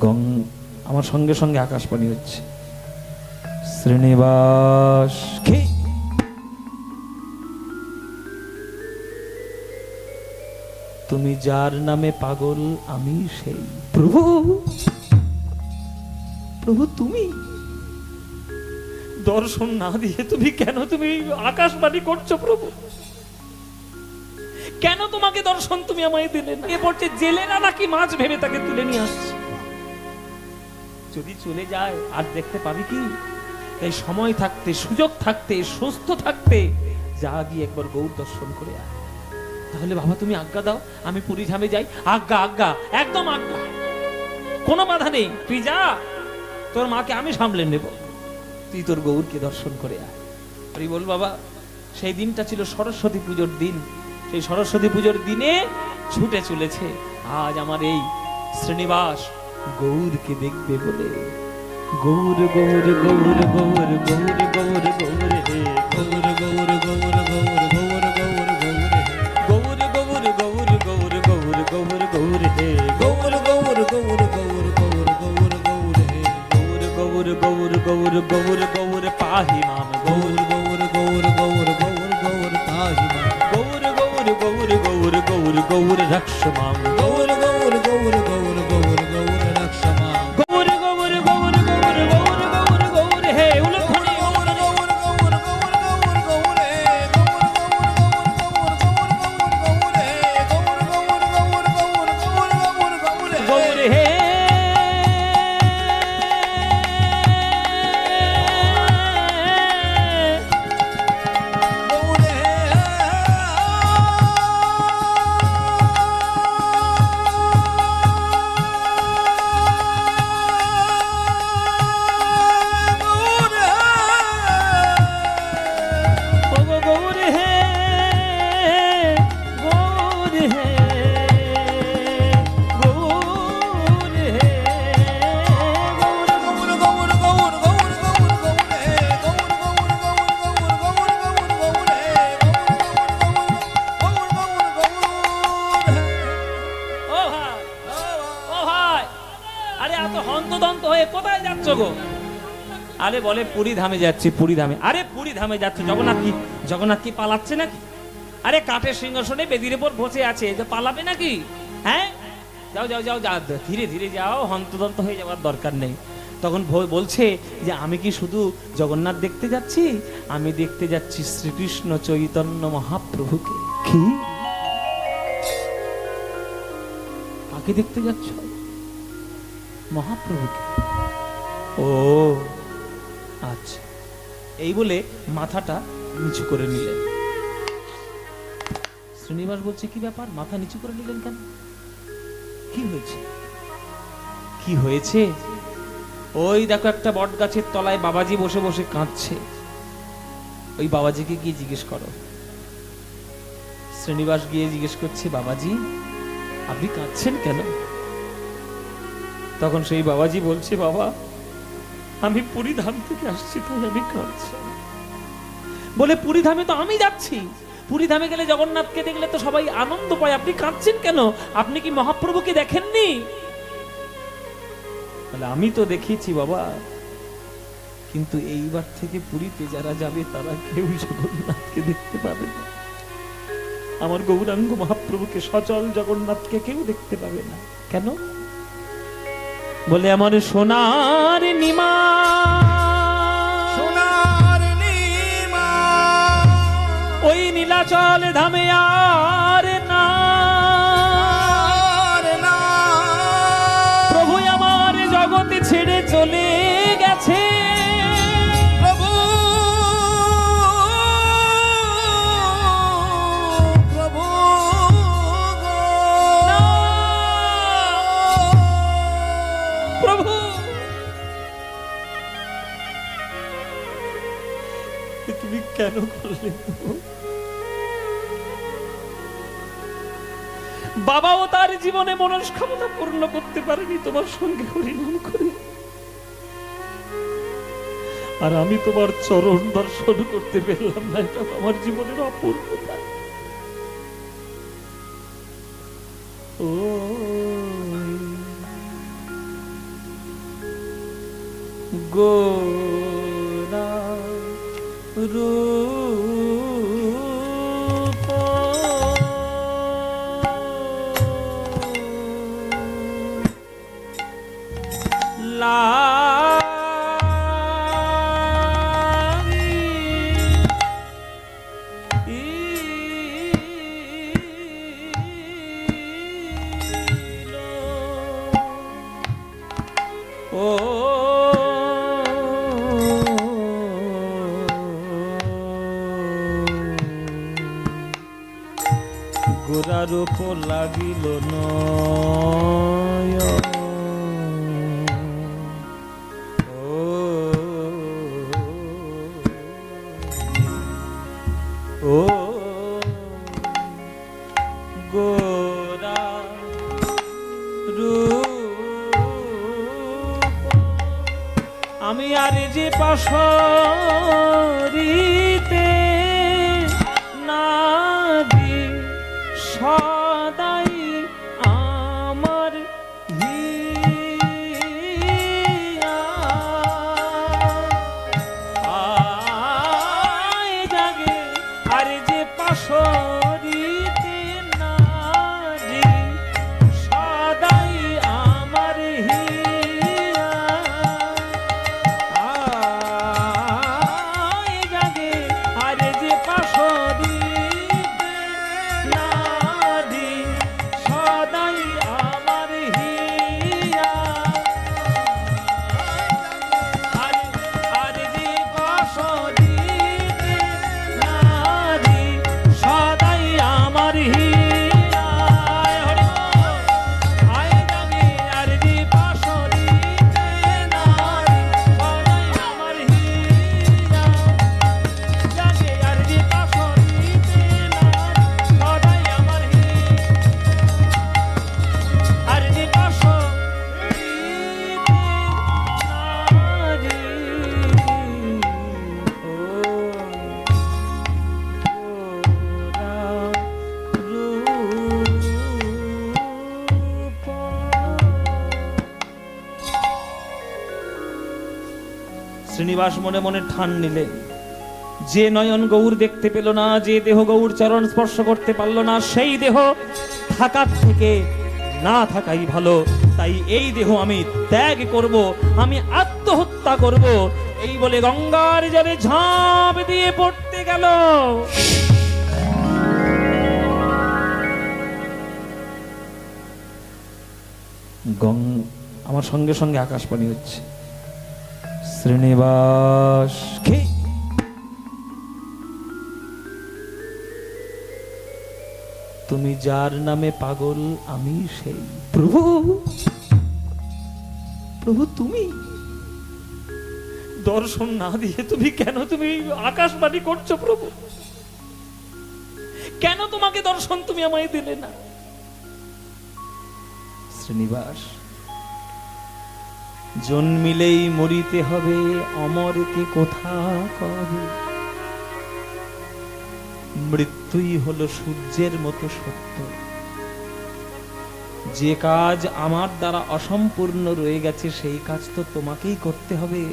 গং আমার সঙ্গে সঙ্গে আকাশবাণী হচ্ছে। শ্রীনিবাস কি? তুমি যার নামে পাগল, আমি সেই। প্রভু! প্রভু, তুমি? দর্শন না দিয়ে তুমি কেন তুমি আকাশবাণী করছ, প্রভু? কেন তোমাকে দর্শন তুমি আমায় দিলে না? এ পড়ছে জেলে না নাকি মাছ ভেবে তাকে তুলে নিয়ে আসছে? যদি চলে যায়, আর দেখতে পাবি কি? এই সময় থাকতে, সুযোগ থাকতে, সুস্থ থাকতে, যা গিয়ে একবার গৌর দর্শন করে আয়। তাহলে বাবা, তুমি আজ্ঞা দাও, আমি পুরী ধামে যাই। আজ্ঞা আজ্ঞা, একদম আজ্ঞা। কোনো বাধা নেই। তুই যা, তোর মাকে আমি সামলে নেব। তুই তোর গৌরকে দর্শন করে আয়। বল বাবা, সেই দিনটা ছিল সরস্বতী পুজোর দিন। সেই সরস্বতী পুজোর দিনে ছুটে চলেছে। আজ আমার এই শ্রীনিবাস গৌরকে দেখবে বলে গৌর গৌর গৌর গৌর গৌর গৌর গৌর হে গৌর গৌর গৌর গৌর গৌর গৌর গৌর গৌর গৌর গৌর গৌর গৌর গৌর হে গৌর গৌর গৌর গৌর গৌর গৌর গৌর হে গৌর গৌর গৌর গৌর গৌর গৌর পাহি মাম গৌর গৌর গৌর গৌর গৌর গৌর পাহি মাম গৌর গৌর গৌর গৌর গৌর গৌর রক্ষ মাম গৌর কোথায় যাচ্ছ গো? আরে বলে পুরী ধামে যাচ্ছি, পুরী ধামে। আরে পুরী ধামে যাচ্ছে, জগন্নাথ কি জগন্নাথ কি পালাচ্ছে নাকি? আরে কাঠের সিংহাসনে বেদির উপর বসে আছে যে পালাবে নাকি? হ্যাঁ? যাও যাও যাও যা ধীরে ধীরে যাও, হন্তদন্ত হয়ে যাওয়ার দরকার নেই। তখন বলছে যে, আমি কি শুধু জগন্নাথ দেখতে যাচ্ছি? আমি দেখতে যাচ্ছি শ্রীকৃষ্ণ চৈতন্য মহাপ্রভুকে। কি? কাকে দেখতে যাচ্ছ? মহাপ্রভুকে। ও। আচ্ছা। এই বলে মাথাটা নিচু করে নিলেন। শ্রীনিবাস বলছে কি ব্যাপার? মাথা নিচু করে নিলেন কেন? কি হয়েছে? কি হয়েছে? ওই দেখো একটা বট গাছের তলায় বাবাজি বসে বসে কাঁদছে। ওই বাবাজিকে গিয়ে জিজ্ঞেস করো। শ্রীনিবাস গিয়ে জিজ্ঞেস করছে বাবাজি আপনি কাঁদছেন কেন? তখন সেই বাবাজি বলছে বাবা আমি পুরী ধাম থেকে আসছি, তাই আমি কাঁদছি। বলে পুরী ধামে তো আমি যাচ্ছি। পুরী ধামে গেলে জগন্নাথকে দেখলে তো সবাই আনন্দ পায়। আপনি কাঁদছেন কেন? আপনি কি মহাপ্রভুকে দেখেননি? বলে, আমি তো দেখিয়েছি বাবা। কিন্তু এইবার থেকে পুরীতে যারা যাবে, তারা কেউ জগন্নাথকে দেখতে পাবে না। আমার গৌরাঙ্গ মহাপ্রভুকে সচল জগন্নাথকে কেউ দেখতে পাবে না। কেন? বলে আমার সোনার নিমা। সোনার নিমা। ওই নীলাচল ধামেয়া কেন করলে? বাবাও তার জীবনে মনস্কামনা পূর্ণ করতে পারেনি, তোমার সঙ্গে হরিনাম করে। আর আমি তোমার চরণ দর্শন করতে পেলাম না, এটা আমার জীবনের অপূর্ণতা ও গোরা রূপ গোড়ার উপর লাগিল নয়। যে শ্রীনিবাস মনে মনে ঠান নিলেন যে নয়ন গৌর দেখতে পেল না, যে দেহ গৌর চরণ স্পর্শ করতে পারল না, সেই দেহ থাকার থেকে না থাকাই ভালো। তাই এই দেহ আমি ত্যাগ করব, আমি আত্মহত্যা করব। এই বলে গঙ্গার জলে ঝাঁপ দিয়ে পড়তে গেল। গং আমার সঙ্গে সঙ্গে আকাশবাণী হচ্ছে। শ্রীনিবাস কে? তুমি যার নামে পাগল, আমি সেই। প্রভু! প্রভু, তুমি? দর্শন না দিয়ে তুমি কেন তুমি আকাশবাণী করছ, প্রভু? কেন তোমাকে দর্শন তুমি আমায় দিলে না? শ্রীনিবাস জন্মিলেই মরিতে হবে অমরকে কোথা কবে? মৃত্যুই হলো সূর্যের মতো সত্য। যে কাজ আমার দ্বারা অসম্পূর্ণ রয়ে গেছে, সেই কাজ তো তোমাকেই করতে হবে।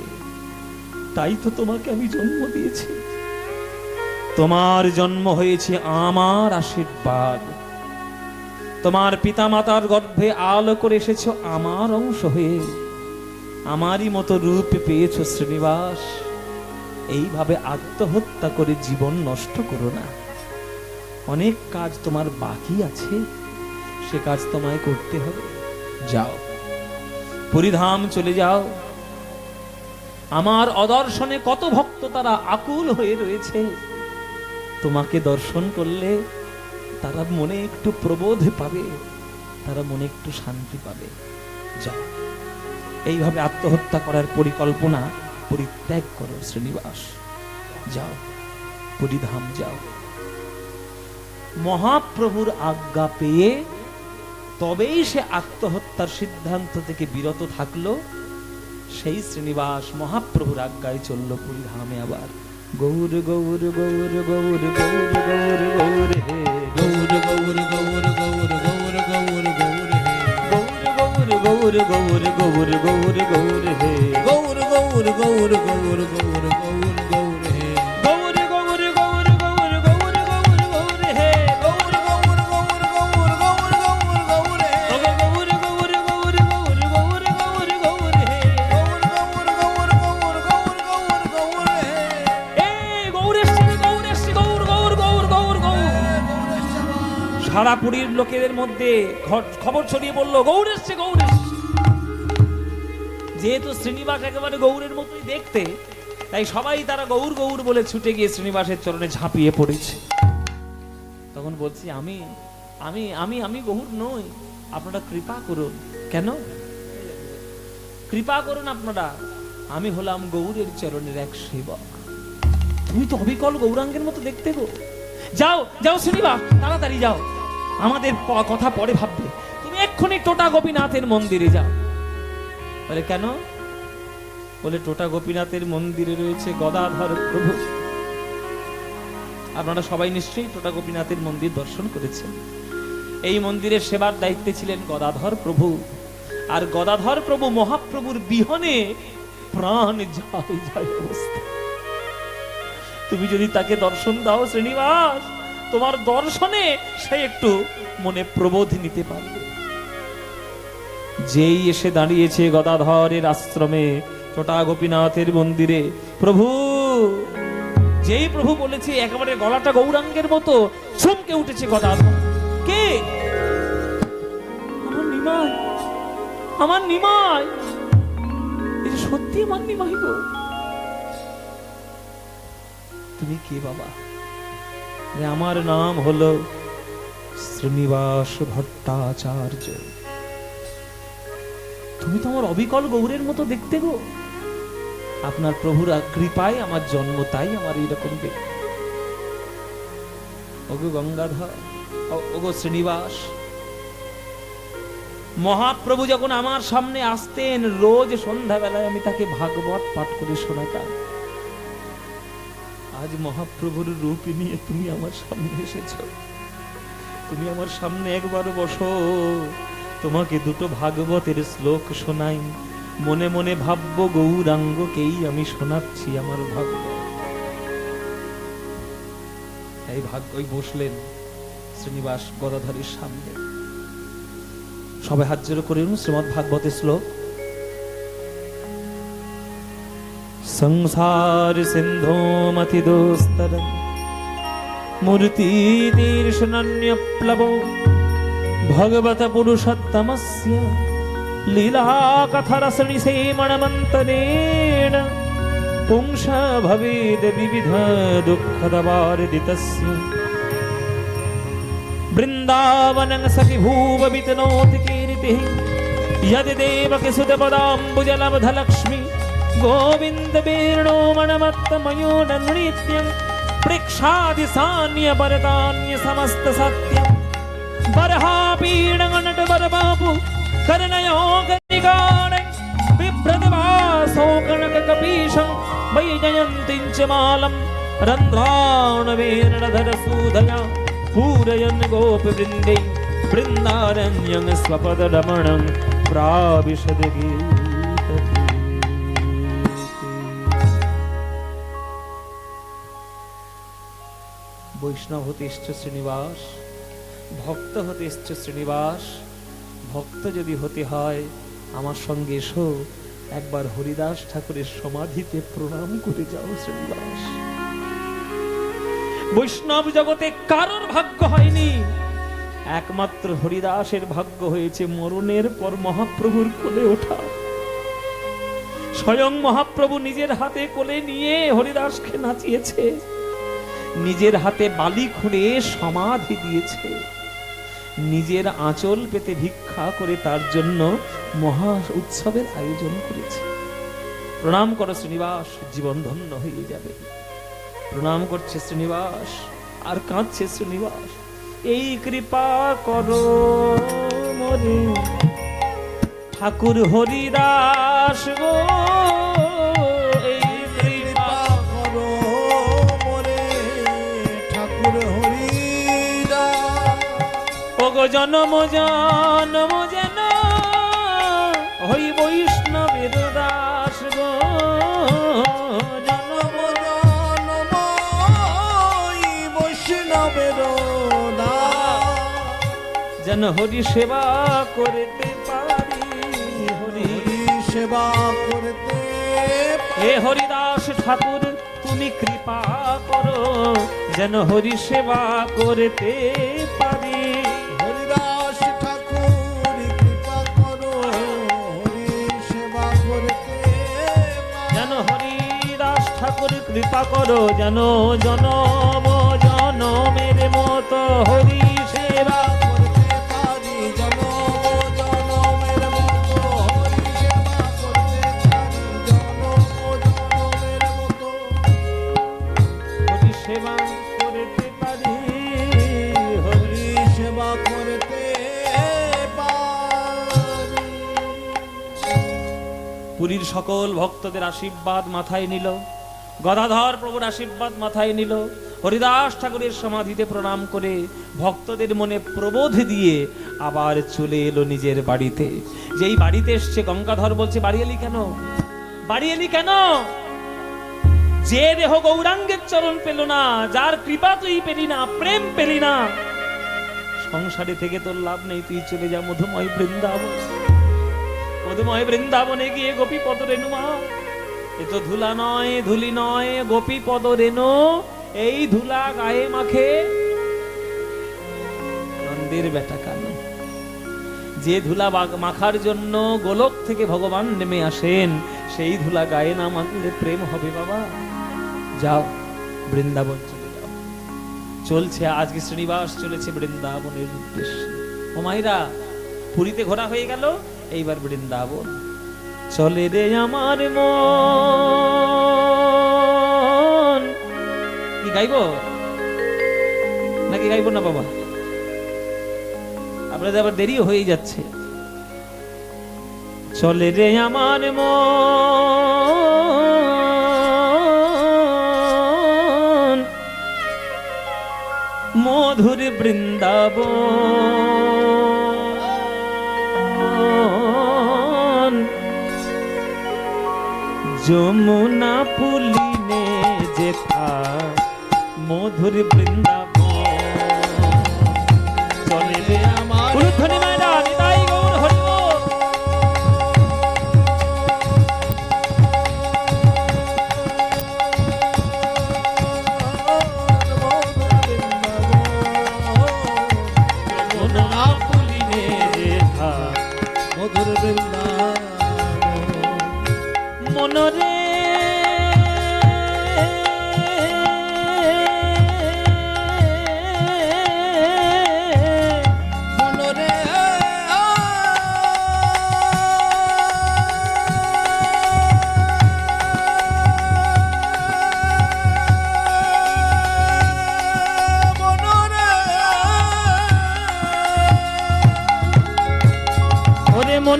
তাই তো তোমাকে আমি জন্ম দিয়েছি। তোমার জন্ম হয়েছে আমার আশীর্বাদ। তোমার পিতামাতার গর্ভে আলো করে এসেছ আমার অংশ হয়ে। আমারই মতো রূপ পেয়েছ শ্রীনিবাস। এইভাবে আত্মহত্যা করে জীবন নষ্ট করো না। অনেক কাজ তোমার বাকি আছে। সে কাজ তোমায় করতে হবে। যাও। পরিধাম চলে যাও। আমার অদর্শনে কত ভক্ত তারা আকুল হয়ে রয়েছে। তোমাকে দর্শন করলে তারা মনে একটু প্রবোধ পাবে। তারা মনে একটু শান্তি পাবে। যাও। এইভাবে আত্মহত্যা করার পরিকল্পনা পরিত্যাগ করো, শ্রীনিবাস। যাও পরিধাম যাও। মহাপ্রভুর আজ্ঞা পেয়ে তবেই সে আত্মহত্যার সিদ্ধান্ত থেকে বিরত থাকল। সেই শ্রীনিবাস মহাপ্রভুর আজ্ঞায় চলল পুরীধামে আবার। গৌর গৌর গৌর গৌর গৌর গৌর গৌর, হে। গৌর গৌর গৌর গৌর গৌর হে গৌর গৌর গৌর গৌর গৌর গৌর গৌর হে গৌর গৌর গৌর গৌর গৌর গৌর গৌর হে গৌর গৌর গৌর গৌর গৌর গৌর গৌর হে গৌর গৌর গৌর গৌর গৌর গৌর গৌর হে গৌর গৌর গৌর গৌর গৌর গৌর গৌর হে এ গৌরেশ্বর গৌরেশ্বর গৌর গৌর গৌর গৌর গৌর সারা পুরীর লোকেদের মধ্যে খবর ছড়িয়ে বলল গৌর এসছে গৌর যেহেতু শ্রীনিবাস একেবারে গৌরের মতোই দেখতে, তাই সবাই তারা গৌর গৌর বলে ছুটে গিয়ে শ্রীনিবাসের চরণে ঝাঁপিয়ে পড়েছে। তখন বলছি, আমি আমি আমি আমি গৌর নই, আপনারা কৃপা করুন। কেন? কৃপা করুন আপনারা, আমি হলাম গৌরের চরণের এক সেবক। তুমি তো অবিকল গৌরাঙ্গের মতো দেখতে গো। যাও যাও শ্রীনিবাস, তাড়াতাড়ি যাও। আমাদের কথা পরে ভাববে। তুমি এক্ষুনি টোটা গোপীনাথের মন্দিরে যাও। বলে, কেন? বলে, টোটা গোপীনাথের মন্দিরে রয়েছে গদাধর প্রভু। আপনারা সবাই নিশ্চয়ই টোটা গোপীনাথের মন্দির দর্শন করেছেন। এই মন্দিরের সেবার দায়িত্বে ছিলেন গদাধর প্রভু। আর গদাধর প্রভু মহাপ্রভুর বিহনে প্রাণ যায় যায় অবস্থা। তুমি যদি তাকে দর্শন দাও, শ্রীনিবাস, তোমার দর্শনে সে একটু মনে প্রবোধ নিতে পারবে। যেই এসে দাঁড়িয়েছে গদাধরের আশ্রমে টোটা গোপীনাথের মন্দিরে। প্রভু, যেই প্রভু বলেছে, একেবারে গলাটা গৌরাঙ্গের মতো চমকে উঠেছে গদাধর। কে? আমার নিমাই আমার নিমাই। এটা সত্যি আমার নিমাই তুমি কে বাবা? আমার নাম হলো শ্রীনিবাস ভট্টাচার্য। তুমি তো আমার অবিকল গৌরের মতো দেখতে গো। আপনার প্রভুর কৃপায় আমার জন্ম, তাই আমার এইরকম ওগো গঙ্গাধর ওগো শ্রীনিবাস, মহাপ্রভু যখন আমার সামনে আসতেন, রোজ সন্ধ্যাবেলায় আমি তাকে ভাগবত পাঠ করে শোনাতাম। আজ মহাপ্রভুর রূপ নিয়ে তুমি আমার সামনে এসেছ। তুমি আমার সামনে একবার বসো। তোমাকে দুটো ভাগবতের শ্লোক শোনাই মনে মনে ভাববো গৌরাঙ্গকেই আমি শোনাচ্ছি আমার ভাগবত এই ভাগ্য ওই বসলেন শ্রীনিবাস গদাধারীর সামনে সবাই হাত জোড়ো করে শ্রীমদ ভাগবতের শ্লোক संसार सिंधो मति दोस्तरम मूर्ति तीर्षण्यप्लवो भगवत पुरुषोत्तमस्य लीला कथरसणि सेमणमन्तरेण पुंस भवेद् विविध दुःखदवारिदितस्य वृन्दावनं सखि भूववितनोति कीर्तिः यदि देवकि सुतपदाम्बुजलब्धलक्ष्मी गोविन्द वेणो मणमत्तमयो नृत्यं पृक्षादि सान्य वरदान्य समस्त सत्यं बरहापीडनट बरबाबु कर्णयो गणिगाण बिभ्रतवासो कनककपीशं वैजयन्तीं च मालं रन्ध्राणवेरणधर सूधया पूरयन् ভক্ত হতে এসছ শ্রীনিবাস, ভক্ত যদি হতে হয়, আমার সঙ্গে এসো, একবার হরিদাস ঠাকুরের সমাধিতে প্রণাম করে যাও শ্রীনিবাস। বৈষ্ণব জগতে কারোর ভাগ্য হয়নি, একমাত্র হরিদাসের ভাগ্য হয়েছে মরণের পর মহাপ্রভুর কোলে ওঠা। স্বয়ং মহাপ্রভু নিজের হাতে কোলে নিয়ে হরিদাসকে নাচিয়েছে, নিজের হাতে বালি খুঁড়ে সমাধি দিয়েছে। নিজের আঁচল পেতে ভিক্ষা করে তার জন্য মহা উৎসবের আয়োজন করেছে। প্রণাম করো শ্রীনিবাস, জীবন ধন্য হয়ে যাবে। প্রণাম করছে শ্রীনিবাস, আর কাঁদছে শ্রীনিবাস। এই কৃপা করো ঠাকুর হরিদাস গো। জনম জনম যেন হই বৈষ্ণবের দাস গো। জনম জনম বৈষ্ণবের যেন হরি সেবা করতে পারি হরি সেবা করতে হে হরিদাস ঠাকুর তুমি কৃপা করো। যেন হরি সেবা করতে পারি। কৃপা করো যেন জনম জনমের মতো হরি সেবা পুরীর সকল ভক্তদের আশীর্বাদ মাথায় নিল। গদাধর প্রভুর আশীর্বাদ মাথায় নিল। হরিদাস ঠাকুরের সমাধিতে প্রণাম করে ভক্তদের মনে প্রবোধ দিয়ে আবার চলে এলো নিজের বাড়িতে। যেই বাড়িতে এসছে, গঙ্গাধর বলছে, বাড়ি এলি কেন? বাড়ি এলি কেন? যে দেহ গৌরাঙ্গের চরণ পেল না, যার কৃপা তুই পেলি না, প্রেম পেলি না। সংসারে থেকে তোর লাভ নেই, তুই চলে যা মধুময় বৃন্দাবন। মধুময় বৃন্দাবনে গিয়ে গোপী পদ রেণু মা এ তো ধুলা নয়, ধুলি নয়, গোপী পদ রেণু, এই ধুলা গায়ে মাখে নন্দের বেটা কানো। যে ধুলা মাখার জন্য গোলক থেকে ভগবান নেমে আসেন, সেই ধুলা গায়ে না মাখলে প্রেম হবে বাবা। যাও, বৃন্দাবন চলে যাও। চলছে, আজকে শ্রীনিবাস চলেছে বৃন্দাবনের উদ্দেশ্যে। ও মাইরা পুরীতে ঘোরা হয়ে গেল, এইবার বৃন্দাবন। চলে রে আমার মন। কি গাইবো? নাকি গাইবো না বাবা? আপনাদের আবার দেরিও হয়ে যাচ্ছে। চলে রে আমার মন। মধুর বৃন্দাবন। যমুনা পুলিনে যেথা মধুর বৃন্দাবন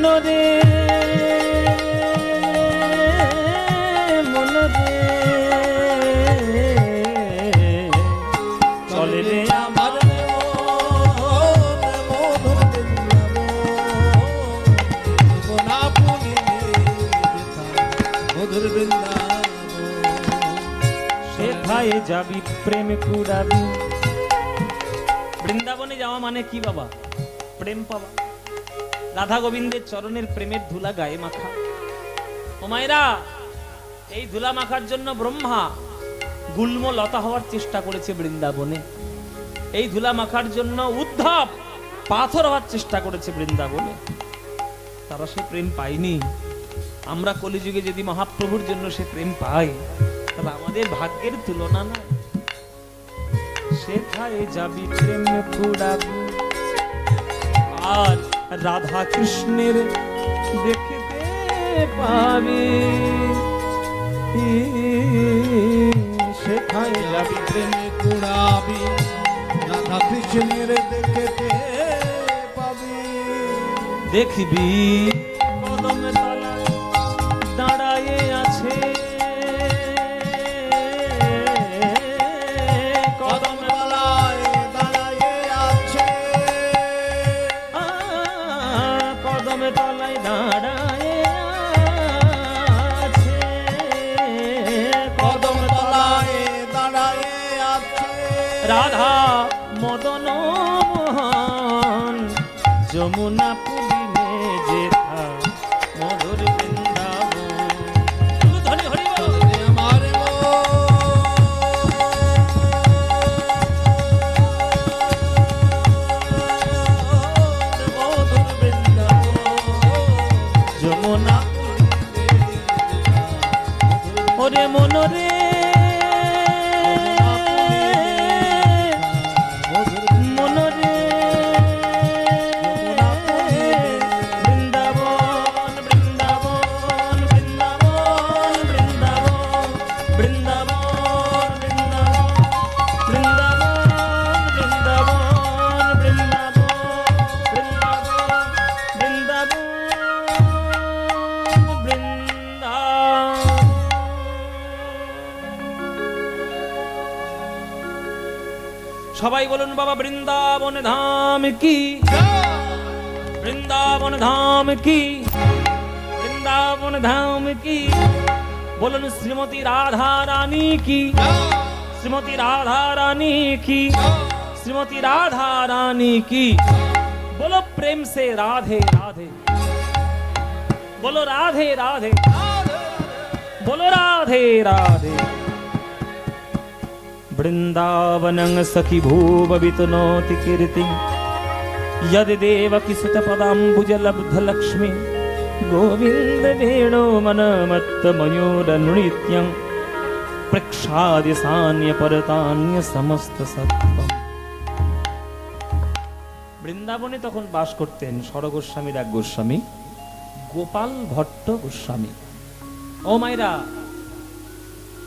মনরে মনরে চলে যাবি প্রেম কুড়াবি। বৃন্দাবনে যাওয়া মানে কি বাবা? প্রেম পাওয়া। রাধা গোবিন্দের চরণের প্রেমের ধুলা গায়ে মাখা। ও মায়েরা, এই ধুলা মাখার জন্য ব্রহ্মা গুল্ম লতা হওয়ার চেষ্টা করেছে বৃন্দাবনে। এই ধুলা মাখার জন্য উদ্ধব পাথর হওয়ার চেষ্টা করেছে বৃন্দাবনে। তারা সে প্রেম পায়নি। আমরা কলিযুগে যদি মহাপ্রভুর জন্য সে প্রেম পাই, তাহলে আমাদের ভাগ্যের তুলনা না সেথায় যাবি প্রেম ফুড়াবি আর রাধা কৃষ্ণের দেখতে পাবি। সেখানে যাবি প্রেম কুড়াবি। রাধা কৃষ্ণের দেখতে পাবি। দেখবি। রাধা মদন যমুনা वृंदावन धाम की। वृंदावन धाम की। वृंदावन धाम की। बोलन श्रीमती राधा रानी की। श्रीमती राधा रानी की। श्रीमती राधा रानी की। बोलो प्रेम से राधे राधे। बोलो राधे राधे। बोलो राधे राधे। वृन्दावनं सखि भूववितनोति कीर्तिं यद्देवकि सुतपदाम्बुजलब्धलक्ष्मी गोविन्दवेणो मनमत्तमयूरनृत्यं प्रक्षाद्यसान्यपरतान्यसमस्तसत्त्वम् বৃন্দাবনে তখন বাস করতেন সরগোস্বামীর এক গোস্বামী গোপাল ভট্ট গোস্বামী ও মাইরা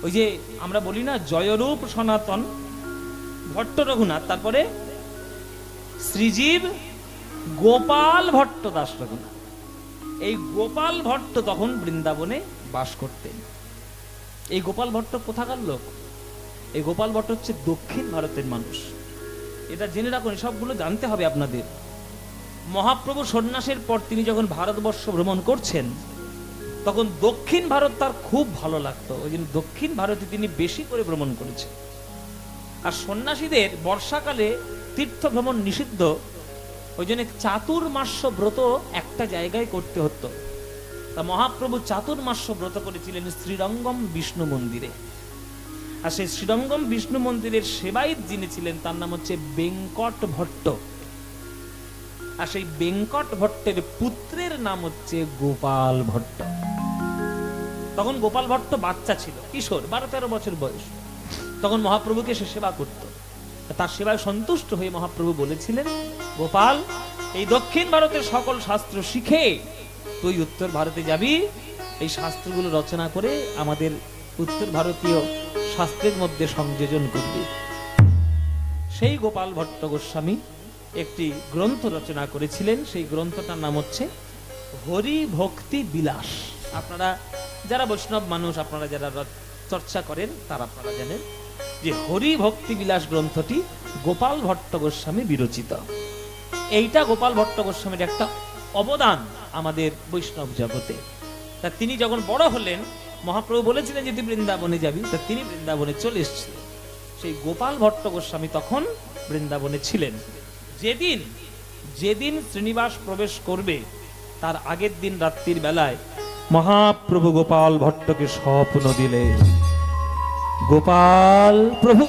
ওই যে আমরা বলি না, জয়রূপ সনাতন, ভট্ট রঘুনাথ, তারপরে শ্রীজীব গোপাল ভট্ট দাস রঘুনাথ। এই গোপাল ভট্ট তখন বৃন্দাবনে বাস করতেন। এই গোপাল ভট্ট কোথাকার লোক? এই গোপাল ভট্ট হচ্ছে দক্ষিণ ভারতের মানুষ। এটা জেনে রাখুন সবগুলো জানতে হবে আপনাদের। মহাপ্রভু সন্ন্যাসের পর তিনি যখন ভারতবর্ষ ভ্রমণ করছেন তখন দক্ষিণ ভারত তার খুব ভালো লাগতো। ওই জন্য দক্ষিণ ভারতে তিনি বেশি করে ভ্রমণ করেছেন। আর সন্ন্যাসীদের বর্ষাকালে তীর্থ ভ্রমণ নিষিদ্ধ। ওই জন্য চাতুর্মাস্য ব্রত একটা জায়গায় করতে হতো। তা মহাপ্রভু চাতুর্মাস্য ব্রত করেছিলেন শ্রীরঙ্গম বিষ্ণু মন্দিরে। আর সেই শ্রীরঙ্গম বিষ্ণু মন্দিরের সেবায়িত যিনি ছিলেন, তার নাম হচ্ছে বেঙ্কট ভট্ট। আর সেই বেঙ্কট ভট্টের পুত্রের নাম হচ্ছে গোপাল ভট্ট। তখন গোপাল ভট্ট বাচ্চা ছিল, কিশোর বারো তেরো বছর বয়স। তখন মহাপ্রভুকে সে সেবা করত। তার সেবায় সন্তুষ্ট হয়ে মহাপ্রভু বলেছিলেন, গোপাল, এই দক্ষিণ ভারতের সকল শাস্ত্র শিখে তুই উত্তর ভারতে যাবি। এই শাস্ত্রগুলো রচনা করে আমাদের উত্তর ভারতীয় শাস্ত্রের মধ্যে সংযোজন করবে। সেই গোপাল ভট্ট গোস্বামী একটি গ্রন্থ রচনা করেছিলেন। সেই গ্রন্থটার নাম হচ্ছে হরি ভক্তি বিলাস। আপনারা যারা বৈষ্ণব মানুষ, আপনারা যারা চর্চা করেন, তারা আপনারা জানেন যে হরি ভক্তি বিলাস গ্রন্থটি গোপাল ভট্ট গোস্বামী বিরচিত। এইটা গোপাল ভট্ট গোস্বামীর একটা অবদান আমাদের বৈষ্ণব জগতে। তা তিনি যখন বড় হলেন, মহাপ্রভু বলেছিলেন যে, তুই বৃন্দাবনে যাবি? তা তিনি বৃন্দাবনে চলে এসেছিলেন। সেই গোপাল ভট্ট গোস্বামী তখন বৃন্দাবনে ছিলেন। যেদিন যেদিন শ্রীনিবাস প্রবেশ করবে, তার আগের দিন রাত্রির বেলায় মহাপ্রভু গোপাল ভট্টকে স্বপ্ন দিলে। গোপাল প্রভু।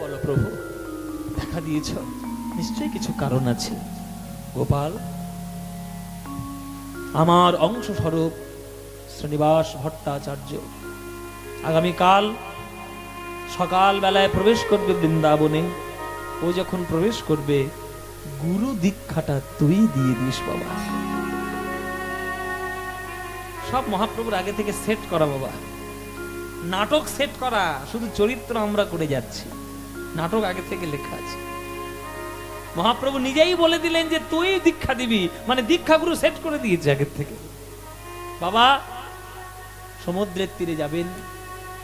বলো প্রভু, দেখা দিয়েছ? নিশ্চয়ই কিছু কারণ আছে। গোপাল, আমার অংশ স্বরূপ শ্রীনিবাস ভট্টাচার্য, আগামীকাল সকাল বেলায় প্রবেশ করবে বৃন্দাবনে। ও যখন প্রবেশ করবে, গুরু দীক্ষাটা তুই দিয়ে দিস, বাবা। সব মহাপ্রভুর আগে থেকে সেট করা, বাবা। নাটক সেট করা, শুধু চরিত্র আমরা করে যাচ্ছি। নাটক আগে থেকে লেখা আছে। মহাপ্রভু নিজেই বলে দিলেন যে, তুই দীক্ষা দিবি। মানে দীক্ষা গুরু সেট করে দিয়েছে আগের থেকে। বাবা, সমুদ্রের তীরে যাবেন।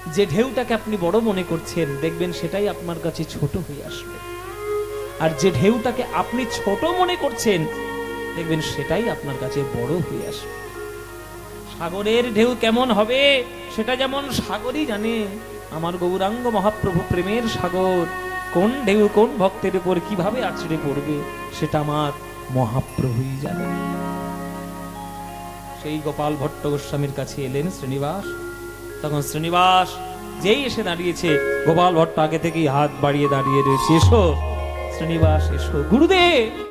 যে ঢেউটাকে আপনি বড় মনে করছেন, দেখবেন সেটাই আপনার কাছে ছোট হয়ে আসবে। আর যে ঢেউটাকে আপনি ছোট মনে করছেন, দেখবেন সেটাই আপনার কাছে বড় হয়ে আসবে। সাগরের ঢেউ কেমন হবে, সেটা যেমন সাগরই জানে। আমার গৌরাঙ্গ মহাপ্রভু প্রেমের সাগর, কোন ঢেউ কোন ভক্তের উপর কীভাবে আছড়ে পড়বে, সেটা আমার মহাপ্রভুই জানে। সেই গোপাল ভট্ট গোস্বামীর কাছে এলেন শ্রীনিবাস। তখন শ্রীনিবাস যেই এসে দাঁড়িয়েছে, গোপাল ভট্ট আগে থেকেই হাত বাড়িয়ে দাঁড়িয়ে রয়েছে, এসো। শ্রীনিবাস, এসো। গুরুদেব!